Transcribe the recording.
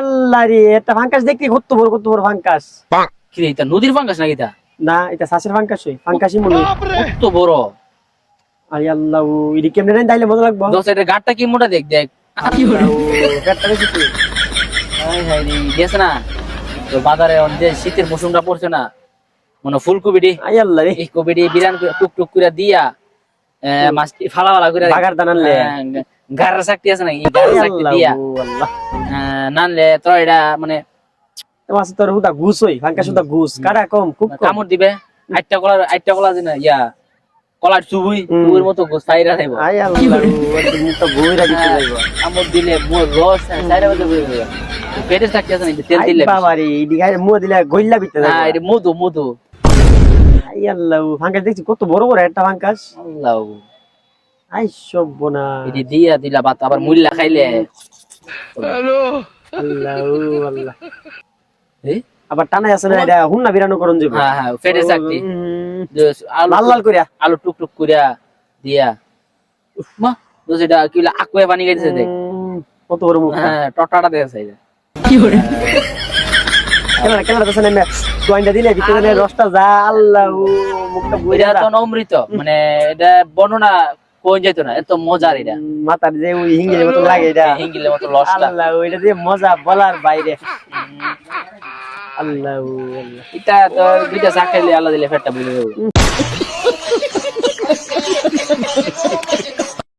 আল্লাহ রে একটা ফাঙ্কাস দেখতে কত বড় কত বড় ফাঙ্কাস কি রে এটা নদীর ফাঙ্গাস নাকি এটা? না এটা শ্বাসের ফাঙ্কাস হই ফাঙ্কাসই মনে কত বড়? আরে আল্লাহ ইডি কেমনে রাইন তাইলে মজা লাগবো। দোস্ত এটা গাটটা কি মোটা দেখ দেখ। আল্লাহ, পেটটা বেশি কি? হাই হাই রে গেছে না। তো বাজারে যে শীতের মৌসুমটা পড়ছে না মনে ফুলকপি ডি আই আল্লাহ রে। এই কপি ডি বিরান করে টুক টুক করে দিয়া মাছটি ফালা ফালা করে বাগার গাড়ার চাকরি আছে নাকি? আই চাকরি দিয়া। নানলে তোর এটা মানে তোমার তোর হুদা ঘুষ হই ফাঙ্কাস হুদা ঘুষ। কাটা কম খুব কম। কামড় দিবে। আটটা কলার আটটা কলা দিনা ইয়া কলার চুবুই। চুবুর মতো গোস ফাইরা খাইব আই আল্লাহ একদম মুখটা বইরা দিতে যাইবো। কামড় দিলে মোর রস সাইরা মধ্যে বই যাবে পেটে চাকরি আছে নাকি? তেল দিলে বাবা রে ইডি গায়ে মুখ দিলে গইল্লা বিতে হ্যাঁ যাইবো এটা মধু মধু। আই আল্লাহ ফাঙ্কাস দেখছি কত বড় বড় একটা ফাঙ্কাস আল্লাহ আই সব বোনা এটি দিয়া দিলা বাত আবার মুল্লা খাইলে। আল্লাহ ও আল্লাহ। এই? আবার টানাই আছে না এটা হুন্না বিরানো করন যাবে হ্যাঁ হ্যাঁ আলু লাল লাল করিয়া। আলু টুক টুক করিয়া দিয়া। মা দোষ এটা কি বলে আকুয়ে পানি গাইছে দেখ। কত বড় মুখ। হ্যাঁ টটাটা দেখছে এটা কেন কেন তো নেমে জয়েন্টটা দিলে ভিতরে রসটা যা আল্লাহ মুখটা বইরা তো অমৃত মানে এটা বর্ণনা কোন যেত না এত মজার এটা। মাথার যে ওই হিঙ্গের মতো লাগে এটা। হিঙ্গিলের মতো লসটা আল্লাহ ওইটা দিয়ে মজা বলার বাইরে। আল্লাহ আল্লাহ। এটা তো দুইটা চা খাইলে আল্লাহ দিলে ফেটটা বুঝে দেবো